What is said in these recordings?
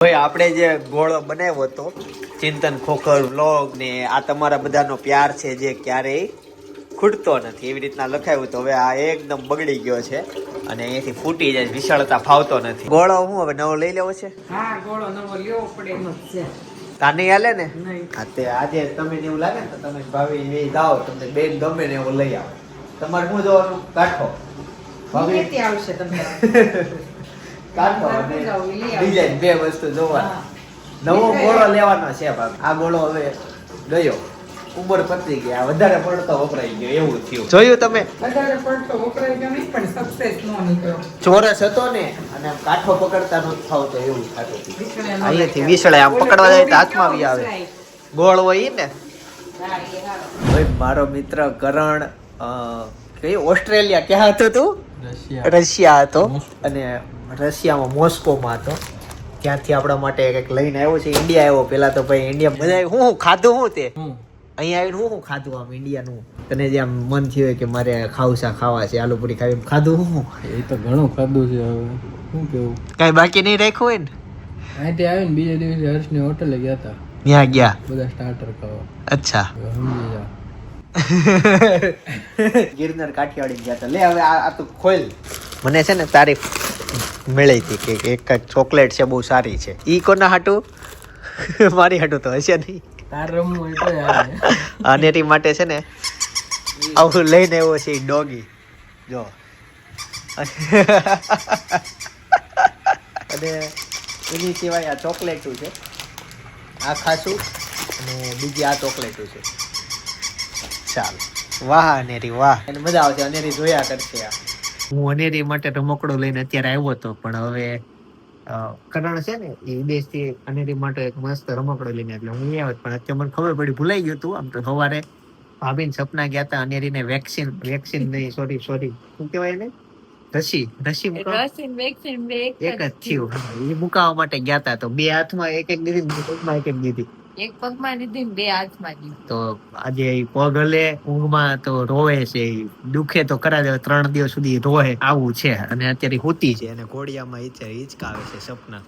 ભાઈ આપણે જે ગોળો બનાવ્યો હતો ચિંતન ખોખર વ્લોગ ને આ તમારા બધાનો પ્યાર છે જે ક્યારેય ખૂટતો નથી. એવી રીતના લખાયું તો હવે આ એકદમ બગડી ગયો છે અને અહીંયાથી ફૂટી જાય વિશાળતા ફાવતો નથી. ગોળો હું હવે નવો લઈ લેવો છે? હા ગોળો નવો લેવો પડે. એમ જ છે. તાને હાલે ને? હા તે આજે તમે ને એવું લાગે ને તો તમે ભાવી એ જાઓ તમને બેન ગમે ને એવું લઈ આવો. તમારે શું જવાનું? કાઠો. ભાવી? આવશે તમને ડિઝાઇન બે વસ્તુ જોવા નવો ગોળો લેવાનો છે ભાભી. આ ગોળો હવે ગયો. ઉંમર પતી ગયા વધારે પડતો વપરાઈ ગયો. એવું થયું. જોયું તમે? વધારે પડતો વપરાઈ ગયો નહીં પણ સક્સેસ નો નીકળ્યો. ચોરસ હતો ને અને આમ કાઠો પકડતા નો થાવ તો એવું થતું અહીંયાથી. વિસળે આમ પકડવા જાય તો હાથમાં આવી આવે. ગોળ હોય ને? હા, એ હારો. ભાઈ મારો મિત્ર કરણ કઈ ઓસ્ટ્રેલિયા. ક્યાં હતો તું? રશિયા. હતો અને રશિયામાં મોસ્કોમાં હતો. ત્યાંથી આપણા માટે કંઈક લઈને આવ્યો છે ઇન્ડિયા આવ્યો. પેલા તો ભાઈ ઇન્ડિયા બધા હું ખાધું હું તે? અહીંયા આવીને હું ખાધું આમ ઇન્ડિયાનું. તને જે આમ મન થયું કે મારે ખાવસા ખાવા છે આલુ પૂરી ખાવી ખાધું હું હું. એ તો ઘણું ખાધું છે હવે. શું કેવું? કઈ બાકી નહીં રાખ્યું હોય ને? અહીંથી આવીને બીજા દિવસે હર્ષની હોટલે ગયા હતા ત્યાં ગયા. બધા સ્ટાર્ટર ખાવા. અચ્છા. સમજી જા. ગિરનાર કાઠિયાવાડી ગયા હતા. લે હવે આ તો ખોલ. મને છે ને તારીફ મળી હતી કે એક ચોકલેટ છે બહુ સારી છે. ઈ કોના હાટું? મારી હાટું તો હશે નહીં. અનેરી માટે છે ને આવું લઈને એવો છે ડોગી. જો. અને એની સિવાય આ ચોકલેટું છે. આ ખાસું અને બીજી આ ચોકલેટું છે. ચાલ. વાહ અનેરી વાહ. એને મજા આવશે અનેરી જોયા કરશે આ. હું અનેરી માટે રમકડો લઈને અત્યારે આવ્યો હતો પણ હવે કરણ છે ને એ વિદેશથી અનેરી માટે એક મસ્ત રમકડો લઈને એટલે હું અહીંયા આવ્યો પણ અત્યારે મને ખબર પડી ભૂલાઈ ગયું હતું આમ તો સવારે ભાભીને સપના ગયા હતા અનેરીને વેક્સિન વેક્સિન નહીં સોરી સોરી શું કહેવાય એને? રસી રસી વેક્સિન એક એક જ થયું એ મુકાવવા માટે ગયા હતા તો બે હાથમાં એક એક દીધી એક એક દીધી. એક પગમાં લીધી બે હાથમાં લીધી તો આજે પગ હલે ઊંઘમાં તો રોવે છે દુખે તો કરા દે ત્રણ દિવસ સુધી રોહે આવું છે. અને અત્યારે હોતી છે અને ઘોડિયામાં અત્યારે હિચકાવે છે સપના.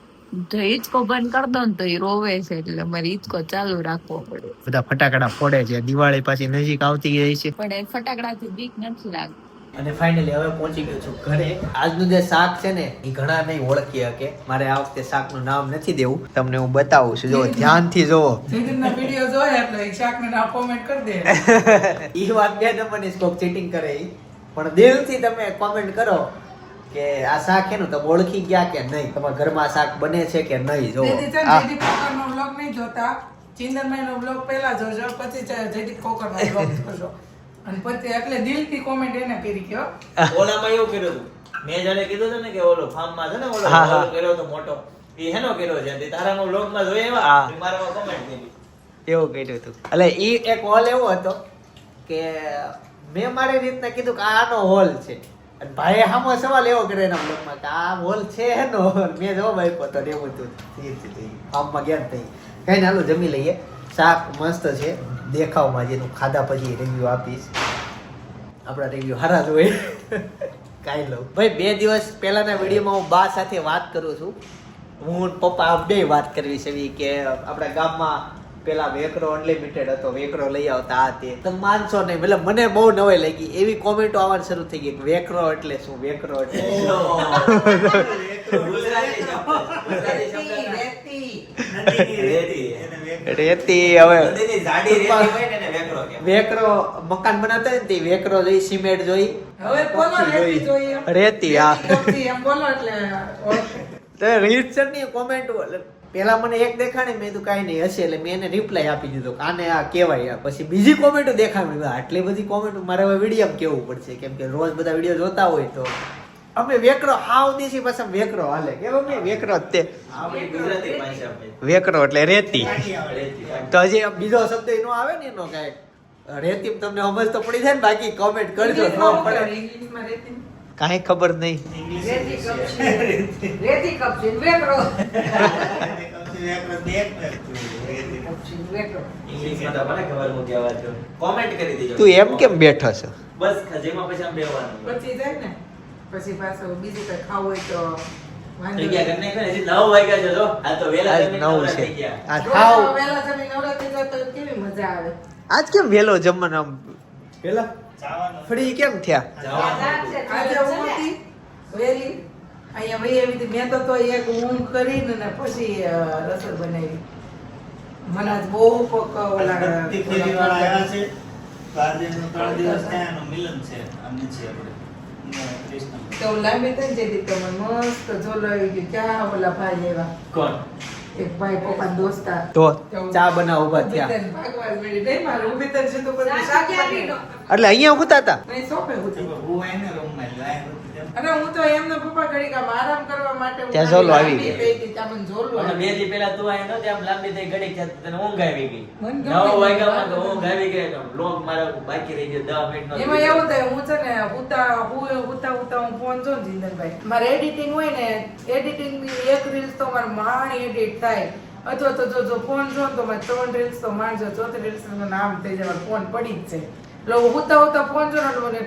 તો હિંચકો બંધ કરી દો ને તો એ રોવે છે એટલે મારે હિચકો ચાલુ રાખવો પડે. બધા ફટાકડા ફોડે છે દિવાળી પાછી નજીક આવતી જાય છે. પણ એ ફટાકડાથી બીક નથી લાગતી. અને ફાઇનલી હવે પહોંચી ગયો છું ઘરે. આજનું જે શાક છે ને એ ઘણા નહીં ઓળખી શકે. મારે આ વખતે શાકનું નામ નથી દેવું. તમને હું બતાવું છું. જો ધ્યાનથી જોવો વીડિયો જોયા એટલે શાકને ના comment કરી દે. ઈ વાત બે નંબરની સ્કોપ ચીટિંગ કરે પણ દિલથી તમે કોમેન્ટ કરો કે આ શાક એનું તમે ઓળખી ગયા કે નહીં? તમારા ઘરમાં માં શાક બને છે કે નહીં? જોવો જયદીપ ને જયદીપ નહીં જોતા. ચિંદનભાઈનો બ્લોગ પહેલા જોજો પછી છે કોકર નો બ્લોગ જોજો. અને પછી એટલે દિલથી કોમેન્ટ એને કરી કે ઓલામાં એવું કર્યું હતું. મેં જાણે કીધું હતું ને કે ઓલો ફાર્મમાં છે ને ઓલો કર્યો હતો મોટો. એ હેનો કર્યો છે. તારામાં વ્લોગમાં જોઈ જોઈએ એવા મારામાં કોમેન્ટ કરી. એવું કર્યું હતું. એટલે એ એક હોલ એવો હતો કે મેં મારી રીતના કીધું કે આનો હોલ છે. અને ભાઈએ સામો સવાલ એવો કર્યો એના બ્લોગમાં કે આ હોલ છે હેનો? મેં જવાબ આપ્યો તો એવું હતું. ફાર્મમાં ગયા થઈ કઈ ના હાલો જમી લઈએ. શાક મસ્ત છે. દેખાવમાં જેનું ખાધા પછી રિવ્યુ આપીશ. આપણા રિવ્યુ સારા જ હોય. કાંઈ લઉં. ભાઈ બે દિવસ પહેલાના વિડીયોમાં હું બા સાથે વાત કરું છું. હું પપ્પા આપણે બે વાત કરવી છે એવી કે આપણા ગામમાં પેલા વેકરો અનલિમિટેડ હતો. વેકરો લઈ આવતા આ તે. તમે માનશો નહીં મતલબ મને બહુ નવાઈ લાગી. એવી કોમેન્ટો આવવાની શરૂ થઈ ગઈ કે વેકરો એટલે શું? વેકરો એટલે રેતી. રેતી હવે નદીની જાડી રેતી હોય ને એને વેકરો મકાન બનાવતા ને તે વેકરો જોઈ સિમેન્ટ જોઈ. રેતી હા. રેતી એમ બોલો એટલે ઓળખે. તો રીતસરની કોમેન્ટ પેલા મને એક દેખાણી મેં કીધું કાંઈ નહીં હશે. એટલે મેં એને રિપ્લાય આપી દીધો કે આને આ કહેવાય આ. પછી બીજી કોમેન્ટ દેખાણી આટલી બધી કોમેન્ટ મારે હવે વીડિયો કેવું પડશે? કેમ કે રોજ બધા વીડિયો જોતા હોય તો અમે વેકરો હાવ દેશી પાછા વેકરો હાલે. કે? અમે વેકરો તે. ભાષા. વેકરો એટલે રેતી. તો હજી બીજો શબ્દ એનો આવે ને એનો કંઈક રેતી તમને સમજ તો પડી જાય ને બાકી કોમેન્ટ કરજો. ન પડે કાંઈ ખબર નહીં. રેતી કપચી. વેકરો. તો મને ખબર હું કહેવા છું. Comment કરી દેજો. તું એમ કેમ બેઠો છો? બસ ખજેમાં પછી આમ બેવાનું પછી જાય ને. પછી પાછું બીજું કઈ ખાવું હોય તો નવ વાગ્યા છે જો. આ તો નવું નવરા છે. આ ખાવ. વહેલા જમી નવરા થઈ તો કેવી મજા આવે? આજ કેમ વેલો જમવાનો આમ? વેલા ફરી કેમ થયા? આજે અહીંયા વહી આવી મેં તો તો એક ઊંઘ કરીને ને પછી રસોઈ બનાવી. મને આજ બહુ પક ઓલા છે. ત્રણ દિવસ મિલન છે આમને છે આપણે. ને કૃષ્ણ તો લાંબી થઈ જતી તો મને મસ્ત જોલો આવી ગયો. ક્યાં ઓલા ભાઈ એવા કોણ? એક ભાઈ પપ્પા દોસ્તા તો? ચા બનાવો ઊભા થયા. જ. એટલે અહીંયા ઉગતા હતા? નહીં, સોફે હું એને રૂમમાં અને હું તો એમનો પપ્પા ઘડીક આરામ કરવા માટે ત્યાં ઝોલો આવી ગઈ. ત્યાં ઝોલો અને બે દી પહેલા તું નહોતી, આમ લાંબી થઈ ઘડીક તને ઊંઘ આવી ગઈ. નવ વાગ્યામાં તો ઊંઘ આવી ગઈ તો vlog મારો બાકી રહી ગયો, દસ મિનિટનો એમાં એવું થાય હું છે ને ઉતા હું ઉતા ઉતા હું ફોન જો ને જીંદનભાઈ મારે એડિટિંગ હોય ને એડિટિંગ એક રીલ્સ તો મારે માણ એડિટ થાય. અથવા તો જો જો ફોન જો તો મારે ત્રણ રીલ્સ તો માણજો ચોથી રીલ્સનું નામ થઈ જાય ફોન પડી જ છે એટલે હું ઉતા ઉતા ફોન જો ને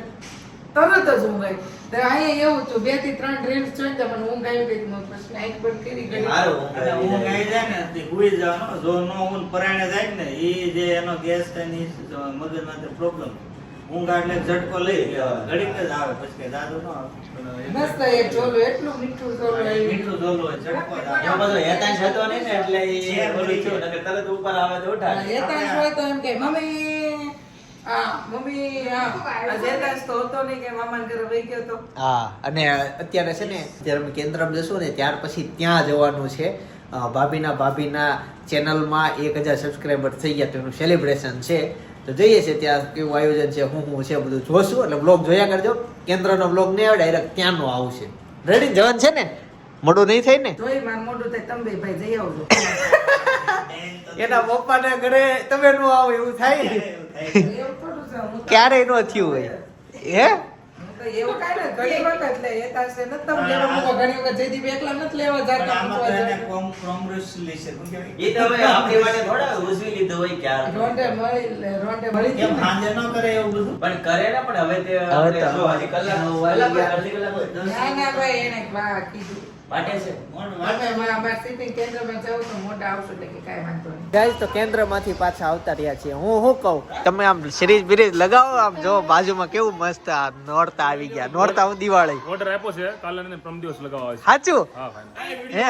તરત જ ઊંઘ આવી તો અહીંયા એવું છું બેથી ત્રણ રીલ્સ જોઈને તો મને ઊંઘ આવી ગઈ નો પ્રશ્ન નાઈટ બંધ કરી ગઈ ઊંઘ આવી જાય. ને તે હુઈ જવાનો જો નો ઊંઘ પરાણે જાય ને એ જે એનો ગેસ થાય ને ઈ મગજમાં પ્રોબ્લેમ ઊંઘ એટલે ઝટકો લઈ. ઘડીક જ આવે પછી કે દાદુ નો આવે મસ્ત એક ચોલો એટલું મીઠું ચોલો. મીઠું ચોલો ઝટકો જ આવે. બધો હેતાંશ હતો નહીં ને એટલે એ છે, છું નકર તરત ઉપર આવે તો ઉઠાડે. જેતાંશ હોય તો એમ કે મમ્મી હા અને અત્યારે છે ને અત્યારે અમે કેન્દ્રમાં જશું ને ત્યાર પછી ત્યાં જવાનું છે. ભાભીના ભાભીના ચેનલમાં એક હજાર સબસ્ક્રાઈબર થઈ ગયા તેનું સેલિબ્રેશન છે. તો જોઈએ છે ત્યાં કેવું આયોજન છે હું હું છે બધું જોશું. એટલે બ્લોગ જોયા કરજો. કેન્દ્રનો બ્લોગ નહીં આવે ડાયરેક્ટ ત્યાંનો આવશે. રેડી જવાનું છે ને? મોડું નહીં થાય ને? જોઈ માર મોડું થાય તમે ભાઈ જઈ આવજો. એના પપ્પાના ઘરે તમે નો આવો એવું થાય? ક્યારેય નો થયું હોય? હે? એવું કાંઈ ને ઘણી વખત લે જેતાંશ ને નથી તમે લેવા મૂકો ઘણી વખત જયદીપ એકલા લેવા જાતા. કોમ- આપણી માટે થોડા ઉજવી લીધો હોય ક્યારે. રોંઢે મળી લે મળી કેમ જ ન કરે એવું બધું? પણ કરે ને પણ હવે તે આપણે જો હજી કલાક કલાક અડધી કલાક ના ના ભાઈ એને કીધું. કે ગાઈસ તો કેન્દ્રમાંથી પાછા આવતા રહ્યા છીએ. હું શું કહું? તમે આમ સિરીઝ બિરીઝ લગાવો આમ જો બાજુમાં કેવું મસ્ત આ નોરતા આવી ગયા. નોરતા હું દિવાળી. ઓર્ડર આપ્યો છે કાલે ને પરમ દિવસ લગાવવા સાચું? હે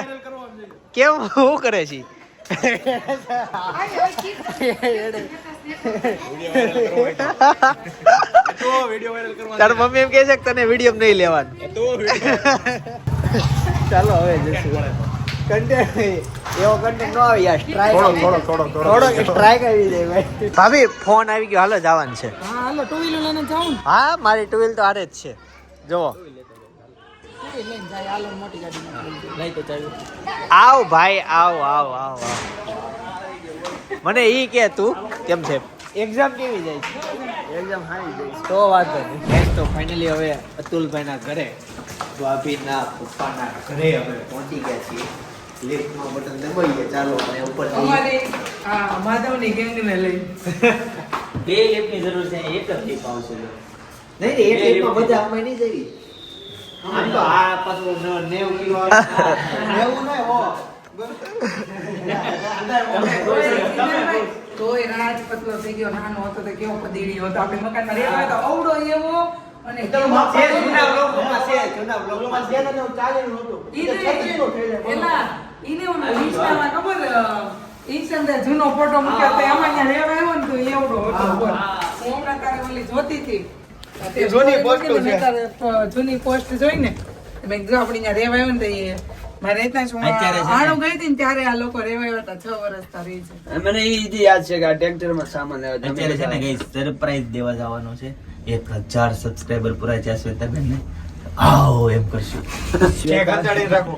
કેમ? શું કરે છે? તાર મમ્મી એમ કહે છે કે તને વીડિયો નહીં લેવાનું. ચાલો હવે જશું કન્ટેન્ટ એવો કન્ટેન્ટ નો આવી યાર સ્ટ્રાઇક થોડો થોડો થોડો થોડો સ્ટ્રાઇક આવી જાય ભાઈ. ભાભી ફોન આવી ગયો. હાલો જવાનું છે. હા હાલો ટુ વ્હીલર લઈને જાઉં હા મારી ટુ વ્હીલ તો આરે જ છે. જુઓ. ટુ વ્હીલર લઈને જાય હાલો મોટી ગાડી આવ ભાઈ આવ આવ આવ આવ. મને ઈ કે તું કેમ છે? એક્ઝામ કેવી જાય? છે એક્ઝામ જાય. તો વાંધો નહીં. તો ફાઇનલી હવે અતુલભાઈના ઘરે. ભાભીના પપ્પાના ઘરે અમે પહોંચી ગયા છીએ. લિફ્ટમાં બટન દબાવીએ ચાલો અને ઉપર માધવની ગેંગને લઈ. બે લિફ્ટની જરૂર છે એક જ લિફ્ટ આવશે. નહીં એક લિફ્ટમાં બધા અમે નહીં જઈ આમ તો આ પાછું નેવું કિલો નેવું નહીં, હો. તોય રાજ પતલો થઈ ગયો નાનો હતો તો કેવો પદીડી હતો. આપણે મકાનમાં રહેવા તો અવડો એવો અને છે, જૂના બ્લોગમાં છે, જૂના બ્લોગમાં છે. ઈને એલા ઈને ઓલું ઇન્સ્ટામાં ખબર ઇન્સ્ટા જૂનો ફોટો મૂક્યો તો એમાં રહેવા આવ્યો ને તો એવડો હતો હું. હમણાં તારે ઓલી જોતી હતી. જૂની જોઈ છે. જૂની પોસ્ટ જોઈ ને મેં કીધું આપણે ત્યાં રેવા આવ્યો ને તો એ મારે ત્યાં શું આણું ગઈ હતી ને ત્યારે આ લોકો રેવા આવ્યા હતા છ વર્ષ તારી છે. મને એ યાદ છે કે આ ટ્રેક્ટરમાં સામાન આવ્યો અત્યારે છે ને ગઈ સરપ્રાઈઝ દેવા જવાનો છે. એક હજાર સબસ્ક્રાઈબર પૂરા થયા છે તમે ને આવો એમ કરશું. એક હજાર રાખો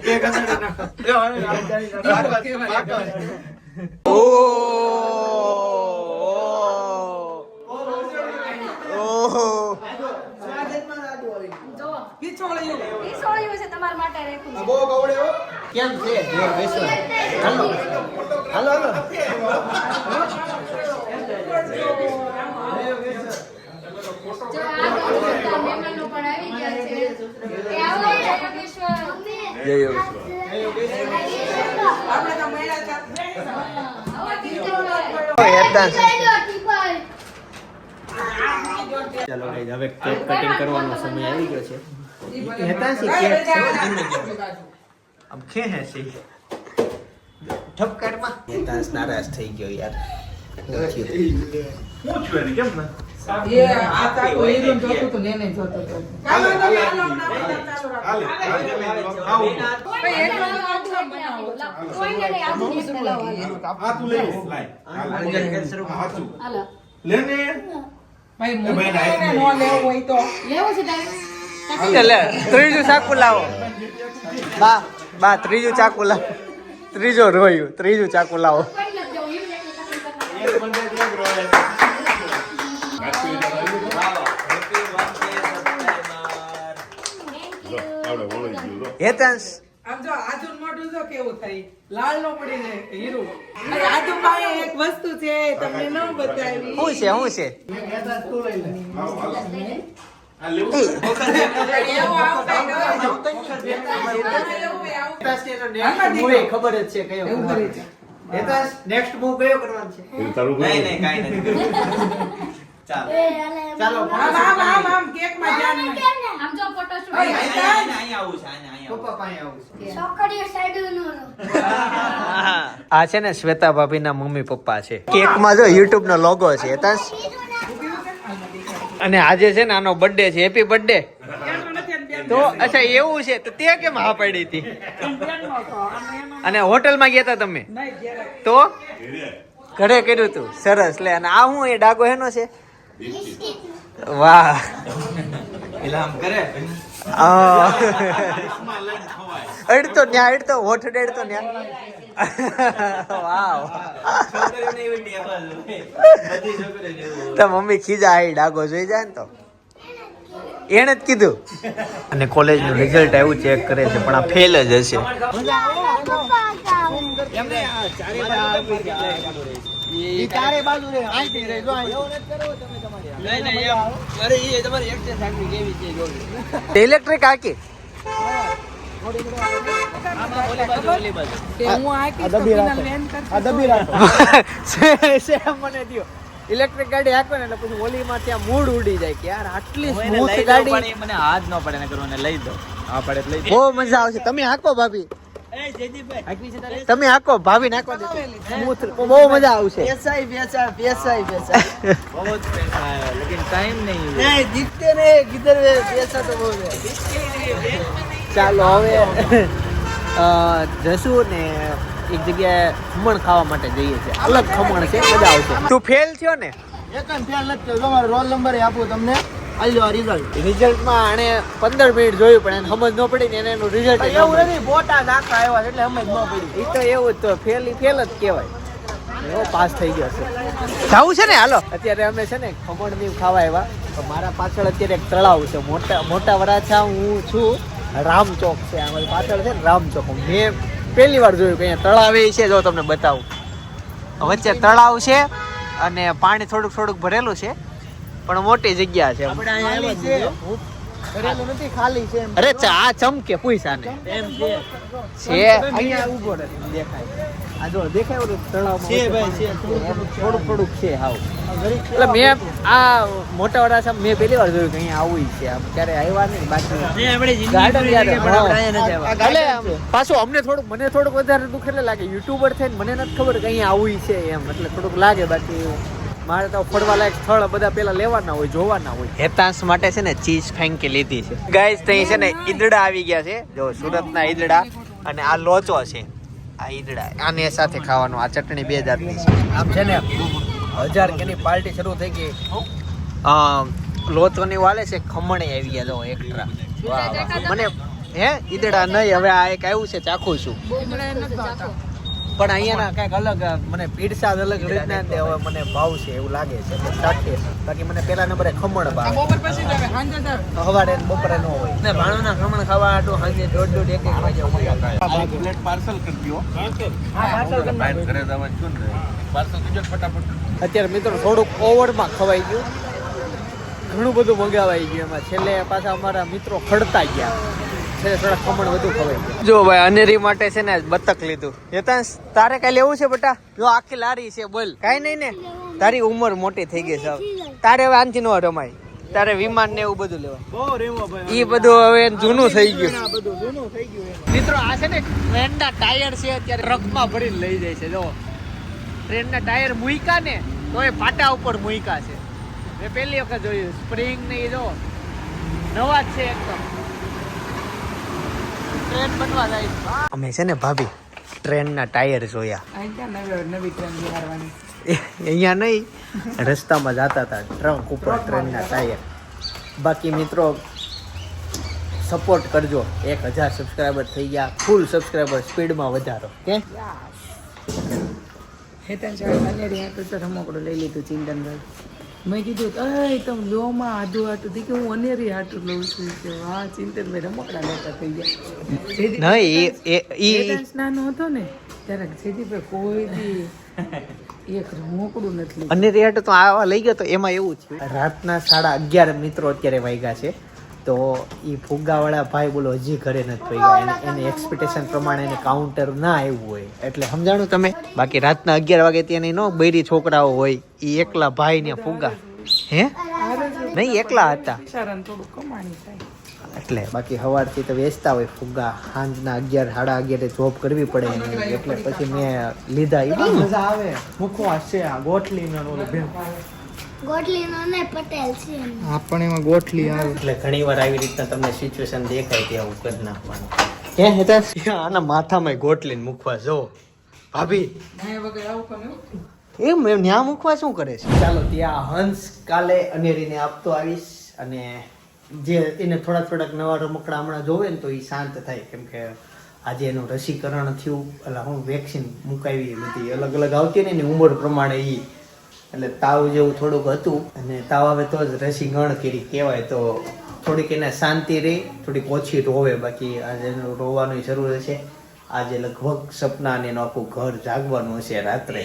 છે તમારા માટે રાખ્યું છે કેમ છે? હાલો. હાલો હાલો જો આ બધા મહેમાનો છે હતા. ચાલો ગાઈઝ હવે કેક કટિંગ કરવાનો સમય આવી ગયો છે હેતાસી કેક છે બધા ધીમે આપણી ધીમે. બાજુ. આમ ખેહે ઠપકારમાં હેતાંશ નારાજ થઈ ગયો યાર શું થયું? એ આ તાકો જોતું ને જોતો તો ત્રીજું ચાકુ લાવો. બા બા ત્રીજું ચાકુ લાવો. ત્રીજો રોયું. ત્રીજું ચાકુ લાવો. હેતાંશ આમ જો આજુ મોઢું જો કેવું થઈ લાલ નો પડીને હીરું? અરે આજુ પાસે એક વસ્તુ છે તમને ન બતાવી. શું છે શું છે? ખબર જ છે કયો એવું કરે છે. નેક્સ્ટ મૂવ કયો કરવાનો છે નહીં નહીં કાંઈ નથી. ચાલો ચાલો આમ આમ આમ કેકમાં ધ્યાન નહીં. આમ જો ફોટો ઓય, અહીં આવું છે અહીંયા અહીંયા પપ્પા પાસે આવું છે છોકરીઓ સાઈડ નો. આ છે ને શ્વેતા ભાભીના મમ્મી પપ્પા છે કેકમાં જો યુટ્યુબ નો લોગો છે હેતાંશ અને આજે છે ને આનો બર્થડે છે હેપી બર્થડે તો અચ્છા એવું છે તો તે કેમ હા પાડી હતી અને હોટલમાં ગયા હતા તમે તો ઘરે કર્યું તું સરસ લે અને આ હું એ ડાગો હેનો છે વાહ. એટલે આમ કરે. અડતો ન્યા અડતો હોઠ અડતો ન્યા. વાવ. જ. તો મમ્મી ખીજા આવી ડાગો જોઈ જાય ને તો. એણે જ કીધું. અને કોલેજનું રિઝલ્ટ આવ્યું ચેક કરે છે પણ આ ફેલ જ હશે. ઇલેક્ટ્રિક આકી કે હું આખી સ્કૂલના લેન આકી ઇલેક્ટ્રિક ગાડી હાંકો ને એટલે પછી ઓલીમાં ત્યાં મૂડ ઉડી જાય કે યાર આટલી સ્મૂથ ગાડી. મને હાથ ન પડે ને કરવાને લઈ દો. હા પડે લઈ બહુ મજા આવશે. તમે હાંકો ભાભી. તમે આખો ભાવી નાખો બહુ મજા આવશે. બેસાઈ બેસા બેસાઈ બેસા બહુ જ પૈસા લેકિન ટાઈમ નહીં નહીં જીતતે ને કિધર પૈસા તો બહુ ચાલો હવે જશું ને એક જગ્યાએ ખમણ ખાવા માટે જઈએ છે અલગ ખમણ છે મજા આવશે. તું ફેલ થયો ને? એક ફેલ નથી થયો. તમારો રોલ નંબર આપું તમને. આલ્યો રિઝલ્ટ રિઝલ્ટમાં આણે પંદર મિનિટ જોયું પણ એને સમજ ન પડી ને એને એનું રિઝલ્ટ એવું નથી બોટા નાખતા આવ્યા એટલે સમજ ન પડી. એ તો એવું જ તો ફેલ ફેલ જ કહેવાય. એવો પાસ થઈ ગયો છે. જવું છે ને હાલો. અત્યારે અમે છે ને ખમણની ખાવા આવ્યા. તો મારા પાછળ અત્યારે એક તળાવ છે. મોટા મોટા વરાછા હું છું. રામચોક છે. અમારી પાછળ છે ને રામચોક મેં પહેલી વાર જોયું કે અહીંયા તળાવ એ છે જો તમને બતાવું. વચ્ચે તળાવ છે અને પાણી થોડુંક થોડુંક ભરેલું છે. પણ મોટી જગ્યા છે આપણે અહીંયા આવ્યા છીએ. ભરેલું નથી ખાલી છે એમ. અરે આ ચમકે પૂછા ને છે. છે અહીંયા ઊભો દેખાય. આ જો દેખાય ઓલું છે ભાઈ, છે. છે. હાવ. એટલે મેં આ મોટા વરાછા મેં પહેલી વાર જોયું કે અહીંયા આવું છે. આમ ક્યારે આવ્યા નહીં બાકી ગાર્ડન યાર પાછું અમને થોડુંક મને થોડુંક વધારે દુઃખ એટલે લાગે યુટ્યુબર થઈને મને નથી ખબર કે અહીંયા આવું છે એમ. એટલે થોડુંક લાગે બાકી મારે તો ફરવા લાયક સ્થળ બધા પેલા લેવાના હોય જોવાના હોય. હેતાંશ માટે છે ને ચીઝ ફેંકી લીધી છે. ગાઈસ ત્યાં છે ને ઈદડા આવી ગયા છે. જો સુરતના ઈદડા અને આ લોચો છે. આ ઈદડા આને સાથે ખાવાનું આ ચટણી બે જાતની છે. આમ છે ને હજાર કેની પાર્ટી શરૂ થઈ ગઈ. લોચોની વાલે છે ખમણે આવી ગયા જો એક્સ્ટ્રા વાહ. મને હે ઈદડા નહીં હવે આ એક આવ્યું છે ચાખું છું. પણ અહીંયાના કંઈક અલગ મને પીડસા અલગ રીતના તે હવે મને ભાવ છે એવું લાગે છે. કે બાકી મને પેલા નંબરે ખમણ ભાવે. બપોર પછી જ સાંજે જ સવારે બપોરે ન હોય. ને ભાણુના ખમણ ખાવા આટલું સાંજે દોઢ દોઢ એક એક વાગે મજા ફટાફટ. અત્યારે મિત્રો થોડુંક ઓવરમાં ખવાઈ ગયું. ઘણું બધું મંગાવાઈ ગયું એમાં. છેલ્લે પાછા અમારા મિત્રો ખડતા ગયા. જો ભાઈ અનેરી માટે છે ને બતક લીધું. હેતાંશ તારે કઈ લેવું છે બટા? જો આખી લારી છે બોલ. કાઈ નહીં ને. તારી ઉંમર મોટી થઈ ગઈ છે તારે હવે આનથી નો રમાય. તારે વિમાન ને એવું બધું લેવા એ ઈ બધું હવે જૂનું થઈ ગયું. જૂનું થઈ ગયું મિત્રો આ છે ને ટ્રેનના ટાયર છે અત્યારે ટ્રકમાં ભરીને લઈ જાય છે જો. ટ્રેન ના ટાયર મુઈકા ને તો એ પાટા ઉપર મુઈકા છે. મેં પહેલી વખત જોયું સ્પ્રિંગ ને એ જો. નવા જ છે એકદમ. ટ્રેન બનવા જાય અમે છે ને ભાભી ટ્રેનના ટાયર જોયા. નવી નવી ટ્રેન બિહારવાની. અહીંયા નહીં રસ્તામાં જતા હતા ટ્રક ઉપર ટ્રેનના ટાયર. બાકી મિત્રો સપોર્ટ કરજો. એક હજાર સબસ્ક્રાઈબર થઈ ગયા. ફૂલ સબસ્ક્રાઈબર સ્પીડમાં વધારો. કે? હેતન સાહેબ રમકડું લઈ લીધું ચિંતનભાઈ. મેં કીધું અરે તમે લોમાં આદુ હાટું કે હું અનેરી હાટું લઉં છું. કે વાહ ચિંતનભાઈ રમકડા લેતા થઈ ગયા. નહીં એ એ હેતન નાનો હતો ને ત્યારે જેદીભાઈ કોઈ બી એક રમકડું નથી અનેરી અને તો આવા લઈ ગયો તો એમાં એવું છે રાતના સાડા અગિયાર મિત્રો અત્યારે વાગ્યા છે. તો એ ફુગ્ગાવાળા ભાઈ બોલો હજી ઘરે નથી વાગ્યા એને એને એક્સપેક્ટેશન પ્રમાણે એને કાઉન્ટર ના આવ્યું હોય. એટલે સમજાણું તમે? બાકી રાતના અગિયાર વાગે ત્યાં નો બૈરી છોકરાઓ હોય એ એકલા ભાઈ ને ફુગ્ગા. હે? નહીં એકલા હતા. બિચારાને થોડું કમાણી થાય. એટલે બાકી સવારથી તો વેચતા હોય ફુગ્ગા. સાંજના અગિયાર સાડા અગિયારે જોબ કરવી પડે એટલે પછી મેં લીધા એ મજા આવે. મૂકવા છે આ ભેળ. ગોટલીનો ને પટેલ છે એમ. આપણે એમાં ગોઠલી આવે. એટલે ઘણીવાર આવી રીતના તમને સિચ્યુએશન દેખાય ત્યાં કરી નાખવાનું. હે હેતાંશ? આના માથામાં ગોટલીને મૂકવા જો. ભાભી. એમ એમ ન્યા મૂકવા શું કરે છે? ચાલો ત્યાં હંસ કાલે અનેરીને આપતો આવીશ અને જે એને થોડાક થોડાક નવા રમકડા હમણાં જોવે ને તો એ શાંત થાય. કેમ કે આજે એનું રસીકરણ થયું એટલે હું વેક્સિન મુકાવી એ બધી અલગ અલગ આવતી ને એની ઉંમર પ્રમાણે એ એટલે તાવ જેવું થોડુંક હતું અને તાવ આવે તો જ રસી ગણ કરી કહેવાય તો થોડીક એને શાંતિ રહી થોડીક ઓછી રોવે. બાકી આજે એનું રોવાની જરૂર છે આજે લગભગ સપના અને એનું આખું ઘર જાગવાનું હશે રાત્રે.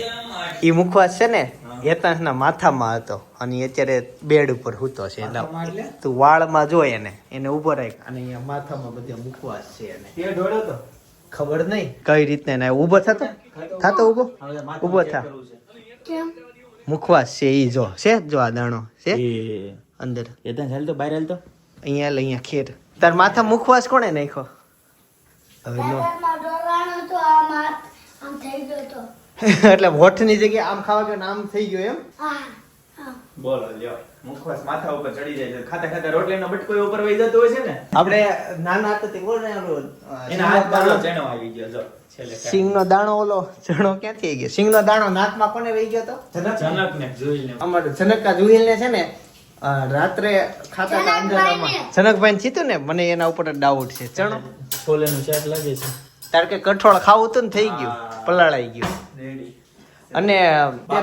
એ મુખવાસ છે ને હેતાંશના માથામાં હતો અને અત્યારે બેડ ઉપર સૂતો છે. એટલે તું વાળમાં જોઈ એને એને ઊભો રાખ. અને અહીંયા માથામાં બધા મુખવાસ છે એને. ખબર નહીં? કઈ રીતને એને ઊભો થતો? થતો ઊભો? ઊભો થા. કેમ? મુખવાસ છે એ જો છે જો આ દાણો છે? અંદર. એ તો હાલ તો બહાર હાલ તો. અહીંયા લે અહીંયા ખેર. તાર માથા મુખવાસ કોણે નાખ્યો? હવે નો. પેટમાં ડોરાણો તો આમ હાથ આમ થઈ ગયો તો. એટલે હોઠની જગ્યાએ આમ ખાવા ગયો આમ થઈ ગયો એમ? બોલો લ્યો. મુખવાસ માથા ઉપર ચડી જાય છે. ખાતા ખાતા રોટલીનો બટકો ઉપર વહી જતો હોય છે ને? આપણે નાના હતા તે ને એના હાથમાં જો ચણો આવી ગયો જો સિંગનો દાણો ઓલો ચણો ક્યાંથી આવી ગયો? સિંગનો દાણો નાકમાં કોને વહી ગયો તો? જનક ને જોઈને અમારે જનકા જોઈલને છે ને રાત્રે ખાતા હતા અંધારામાં. જનકભાઈ ચીતું ને મને એના ઉપર ડાઉટ છે. ચણો છોલેનું શાક લાગે છે. તાર કે કઠોળ ખાવું હતું ને થઈ ગયું. પલાળાઈ ગયું. રેડી. અને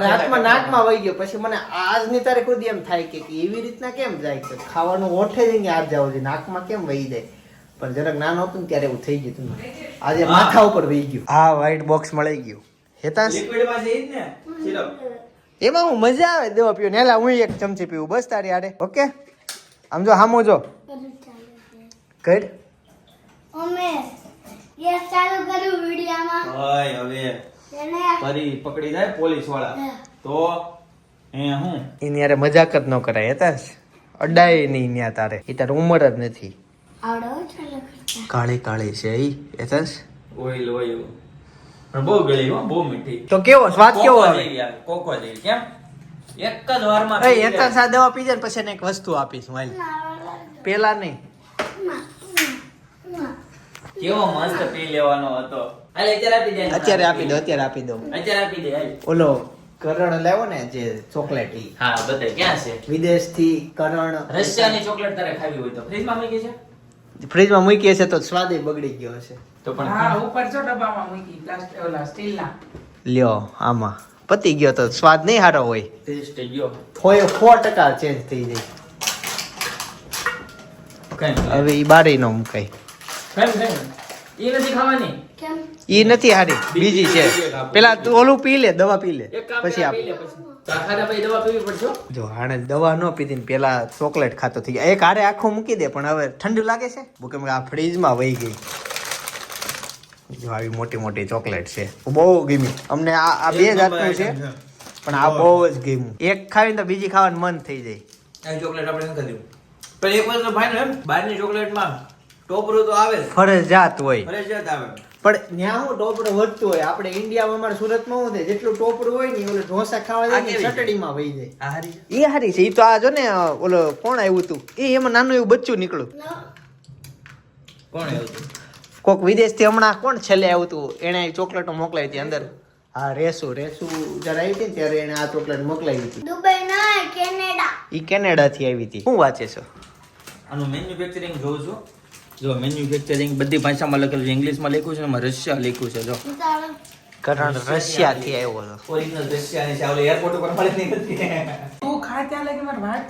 રાતમાં નાકમાં વહી ગયો. પછી મને આજની તારીખ સુધી એમ થાય કે કે એવી રીતના કેમ જાય છે? ખાવાનું ઓઠે જઈને આજ જાવ છે? નાકમાં કેમ વહી જાય? પણ જરાક નાનો હતું ને ત્યારે એવું થઈ ગયું તું આજે માથા ઉપર વહી ગયું. હા વ્હાઈટ બોક્સ મળી ગયું. હેતાંશ? લિક્વિડમાં છે ઈ જ ને? સિરપ એમાં હું મજા આવે દેવા પીવું ને હું એક ચમચી પીવું. બસ તારી આરે ઓકે? આમ જો હામો જો. કર. અમે ગેસ ચાલુ કરું વિડિયામાં. હોય હવે ફરી પકડી જાય પોલીસવાળા તો એ હું? એની યારે મજાક જ ન કરાય હતા અડાય નહીં ન્યા તારે. એ તારી ઉંમર જ નથી. કાળી કાળી છે ઈ એતસ ઓઈલ ઓઈલ. પણ બહુ ગળી હો બહુ મીઠી. તો કેવો સ્વાદ કેવો આવે? કોકો જેવી કેમ? એક જ વારમાં એ એતસ આ દવા પી જાય પછી એને એક વસ્તુ આપીશ માલ પેલા નહીં. કેવો મસ્ત પી લેવાનો હતો. હાલ અત્યારે આપી દે અત્યારે આપી દો અત્યારે આપી દો. અત્યારે આપી દે હાલ. ઓલો કરણ લેવો ને જે ચોકલેટ ઈ. હા બતાય ક્યાં છે? વિદેશથી કરણ રશિયાની ચોકલેટ તારે ખાવી હોય તો ફ્રીજમાં મૂકી છે? ફ્રીજમાં મૂકી છે તો સ્વાદ બગડી ગયો હશે. તો હા ઉપર છો ડબ્બામાં મૂકી પ્લાસ્ટિક ઓલા સ્ટીલના. લ્યો આમાં. પતી ગયો તો સ્વાદ નહીં સારો હોય. ટેસ્ટ ગયો. હોય સો ટકા ચેન્જ થઈ જાય. હવે ઈ બારે નો મુકાય. નથી ખાવાની. કેમ? ઈ નથી હારી. બીજી છે. પેલા તું ઓલું પી લે દવા પી લે. પછી આપ. જો આને દવા ન પીધી ને પેલા ચોકલેટ ખાતો થઈ ગયા. એક હારે આખો મૂકી દે પણ હવે ઠંડુ લાગે છે? ભૂકે કેમ કે આ ફ્રીજમાં વહી ગઈ. જો આવી મોટી મોટી ચોકલેટ છે. બહુ ગમી. અમને આ આ બે જાતનું છે પણ આ બહુ જ ગમ્યું એક ખાવીને તો બીજી ખાવાનું મન થઈ જાય. ચોકલેટ આપણે નથી ખાધી. પણ એક વસ્તુ ભાઈ એમ બહારની ચોકલેટમાં ટોપરું તો આવે. ફરજિયાત હોય. ફરજિયાત આવે. પણ ત્યાં હું ટોપરું વધતું હોય. આપણે ઇન્ડિયામાં અમારે સુરતમાં શું થાય જેટલું ટોપરું હોય ને ઓલું ઢોસા ખાવા જાય ને કેવી વહી જાય. આ હારી છે. એ હારી છે. એ તો આ જો ને ઓલો કોણ આવ્યું હતું એ એમાં નાનું એવું બચ્ચું નીકળ્યું. કોણ આવ્યું હતું? કોક વિદેશથી હમણાં કોણ છેલ્લે આવ્યું હતું એણે ચોકલેટો મોકલાવી હતી અંદર. હા રેસુ રેસુ જ્યારે આવી હતી ત્યારે એણે આ ચોકલેટ મોકલાવી હતી દુબઈ ના કેનેડા. એ કેનેડાથી આવી હતી. શું વાંચે છો? આનું મેન્યુફેક્ચરિંગ જોઉં છું. જો મેન્યુફેક્ચરિંગ બધી ભાષામાં લખેલું છે. ઇંગ્લિશમાં લખ્યું છે ને એમાં રશિયા લખ્યું છે જો. કારણ રશિયાથી આવ્યો હતો. ઓરિજિનલ રશિયાની છે. ઓલે એરપોર્ટ ઉપર મળે નહીં નથી તું ખા ત્યાં લાગી મારે વાત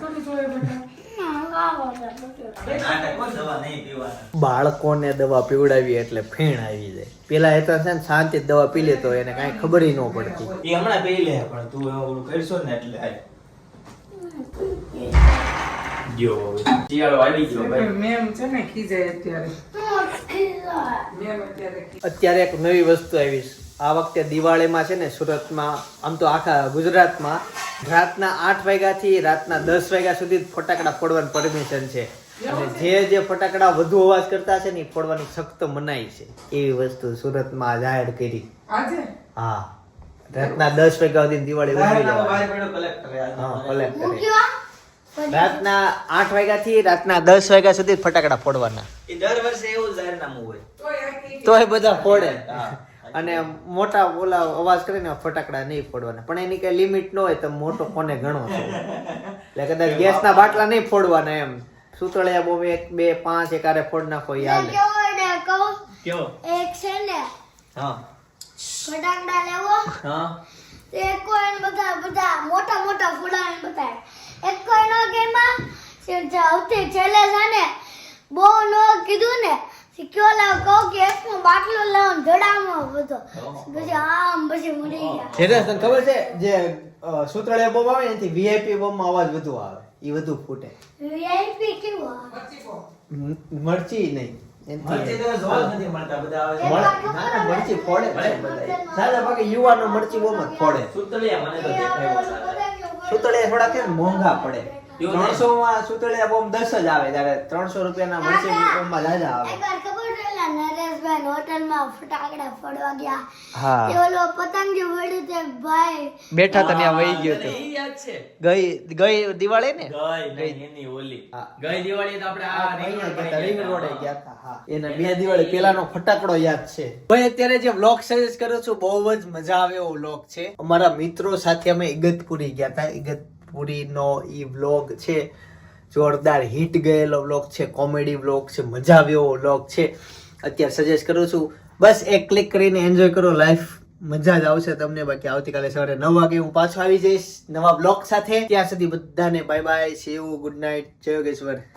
બેટા દવા નહીં પીવાના. બાળકોને દવા પીવડાવી એટલે ફીણ આવી જાય. પેલા એ તો છે ને શાંતિ દવા પી લેતો એને કાંઈ ખબર ન પડતી. એ હમણાં પી લે પણ તું એવું કરશો ને એટલે. ગયો. હવે. શિયાળો આવી ગયો ભાઈ. મેમ છે ને ખીજાય અત્યારે. મેમ અત્યારે અત્યારે એક નવી વસ્તુ આવી છે. આ વખતે દિવાળીમાં છે ને સુરતમાં આમ તો આખા ગુજરાતમાં રાતના આઠ વાગ્યાથી રાતના દસ વાગ્યા સુધી ફટાકડા ફોડવાની પરમિશન છે. અને જે જે ફટાકડા વધુ અવાજ કરતા છે ને એ ફોડવાની સખ્ત મનાઈ છે. એવી વસ્તુ સુરતમાં જાહેર કરી. હા. રાતના દસ વાગ્યા સુધી દિવાળી હા. કલેક્ટરે? રાતના આઠ વાગ્યાથી રાતના દસ વાગ્યા સુધી ફટાકડા ફોડવાના. દર વર્ષે એવું જાહેરનામું હોય. તોય તો એ બધા ફોડે. અને મોટા ઓલા અવાજ કરીને ફટાકડા નહીં ફોડવાના. પણ એની કઈ લિમિટ ન હોય તો મોટો કોને ગણો એટલે કદાચ ગેસના બાટલા નહીં ફોડવાના એમ. સુતળિયા બોમ્બ એક બે પાંચ એક આરે ફોડ નાખો યાર એક છે ને. હા. ફટાકડા લેવો. હા. તે એક કોઈન બધા બધા મોટા મોટા ફૂલાને બધા એક નો કેમાં સૌથી છેલ્લે છે ને. બહુ નો કીધું ને કયો લાવ કહો કે એકનો બાટલો લાવ જડામાં બધો. પછી આમ પછી મરી ગયા. જેને તને ખબર છે જે સૂત્રળે બોમ્બ આવે ને એનાથી વીઆઈપી બોમ્બમાં અવાજ વધુ આવે. એ વધુ ફૂટે. વીઆઈપી કેવો મરચી નહીં. મરચી ના ના ફોડે છે બધા સાદા ભાગે યુવાનો મરચી બોમ્બ જ ફોડે. સુતળિયા મને તો દેખાય. સુતળિયા થોડા કે મોંઘા પડે? ત્રણસો માં સુતળિયા બોમ દસ જ આવે ત્યારે ત્રણસો રૂપિયાના મરચી બોમ્બમાં જાજા આવે. છે હોટલમાં ફટાકડા ફોડવા ગયા. હા. તે ઓલો પતંગ જે વળ્યું તે ભાઈ બેઠા તને આ વહી ગયો તો. યાદ છે. ગઈ ગઈ દિવાળી ને? ગઈ એની ઓલી. ગઈ દિવાળી તો આપણે આ રિંગ રોડે ગયા હતા હા. એના બે દિવાળી પેલાનો ફટાકડો યાદ છે. ભાઈ અત્યારે જે વ્લોગ સજેસ્ટ કરું છું બહુ જ મજા આવે એવો વ્લોગ છે. અમારા મિત્રો સાથે અમે ઇગતપુરી ગયા હતા. ઇગતપુરી નો ઈ વ્લોગ છે. જોરદાર હિટ ગયેલો વ્લોગ છે કોમેડી વ્લોગ છે મજા આવ્યો એવો વ્લોગ છે. અત્યારે સજેસ્ટ કરું છું. બસ એક ક્લિક કરીને એન્જોય કરો. લાઈફ મજા જ આવશે તમને. બાકી આવતીકાલે સવારે નવ વાગે હું પાછો આવી જઈશ. નવા બ્લોગ સાથે. ત્યાં સુધી બધાને bye bye save good night જય યોગેશ્વર.